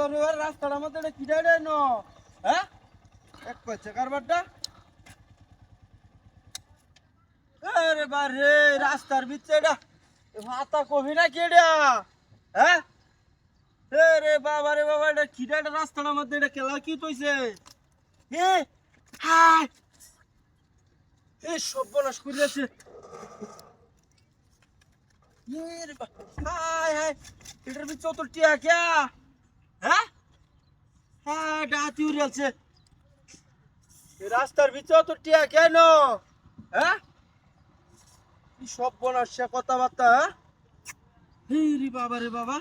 বারে বারে রাস্তার মধ্যে এটা কিটা রে ন? হ্যাঁ? এক কচ্ছে কারবারটা? রাস্তার ভিতরে এটা ভাতা কবি না কেডা হ্যাঁ? রে বাবা রে বাবা, এটা কিটা এটা রাস্তার মধ্যে এটা কেলা কি তৈছে? এ হাই এ করিয়াছে। এ রে বা- হাই হাই এটার ভিতরে অত টিয়া ক্যা? হ্যাঁ? হ্যাঁ ডাহাতি উড়িয়াছে এই রাস্তার ভিতরে টিয়া কেন? হ্যাঁ? কি সর্বনাশ সে কথাবার্তা হ্যাঁ? রে বাবা রে বাবা।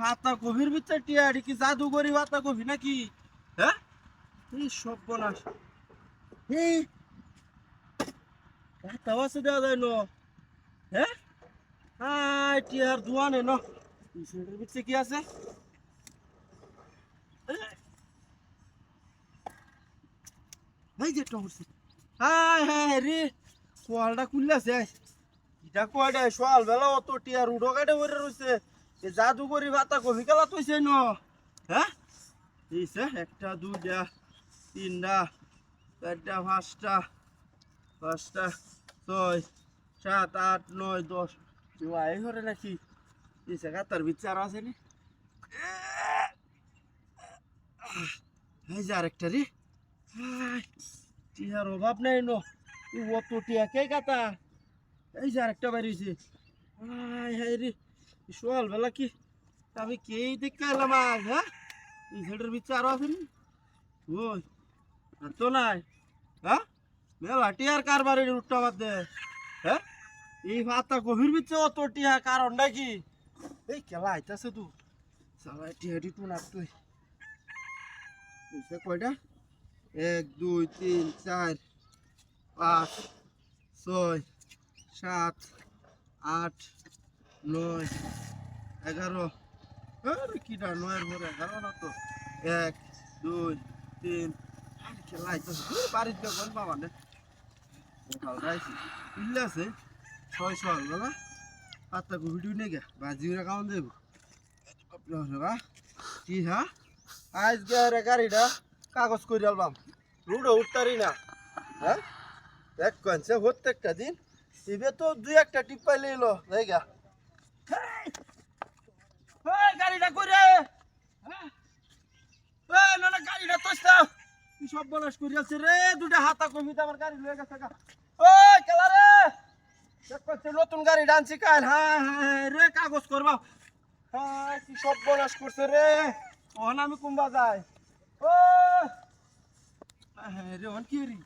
ভাতা গভীর ভিতরে টিয়া কি জাদুগরি ভাতা গভীর নাকি? হ্যাঁ? এই সর্বনাশ এই ভাতা বাসে দেওয়া যায় ন? হ্যাঁ? হাই টিয়ার দোয়ানে ন? ভিতরে কি আছে? এই যে টমরছে হাই হাই রে, কোয়ালটা খুললাছে এটা কয়টা বেলা অত টিয়ার উঠো কাটে করে রয়েছে এ জাদু করি ভাতা কফি কালা তুইছে ন। হ্যাঁ? এইছে একটা, দুইটা, তিনটা, চারটা, পাঁচটা পাঁচটা, ছয়, সাত, আট, নয়, দশ। এই ঘরে নাকি? এইছে গাতার বিচার আছে নি? এই যে আরেকটা রে। টিয়ার অভাব নাই ন। অত টিয়া কে কাতা এই যে আরেকটা বাড়িছে হাই হাই রে সকাল বেলা কি আমি কেই দেখতে এলাম আজ হ্যাঁ? এই ঝেড়ের ভিতরে আরও আছে নি? ওই, আর তো নাই হ্যাঁ? মেলা টিয়ার কারবারে উঠটা বাদ দে হ্যাঁ? এই ভাতা গভীর ভিতরে অত টিয়া, কারণ নাকি? এই কেলা আইতাছে তু। সালা টিয়া টি টু না তুই কয়টা? এক, দুই, তিন, চার, পাঁচ, ছয়, সাত, আট, নয়, এগারো। কিটা নয়ের পরে এগারো না তো? এক, দুই, তিন। আরে খেলা আইতেছে দূর বাড়িতে কোন বাবা নে সকালটা আইছি। ইল্লে আছে। ছয় সকালবেলা পাত্তা কো ভিডিও নেই গে। বাজি উড়া কাউন দেব? কি হ্যাঁ আজ গাড়িটা। কাগজ করে আলবাম রুডো উঠতারি না। হ্যাঁ? এক কনসে প্রত্যেকটা দিন। এবে তো দুই একটা টিপ পাইলে এলো, জায়গা। গাড়িটা করে না গাড়িটা তো কি সব বলাস করে আছে রে? দুটা হাতা কমিতে আমার গাড়ি লয়ে গেছে গা। ওই, কেলা রে! নতুন গাড়ি ডানছি কাল। হ্যাঁ হ্যাঁ রে, কাগজ করবা। হ্যাঁ কি সব বলাস করছে রে। ওহন আমি কুম্বা যাই ও হ্যাঁ রে ওহন কি রে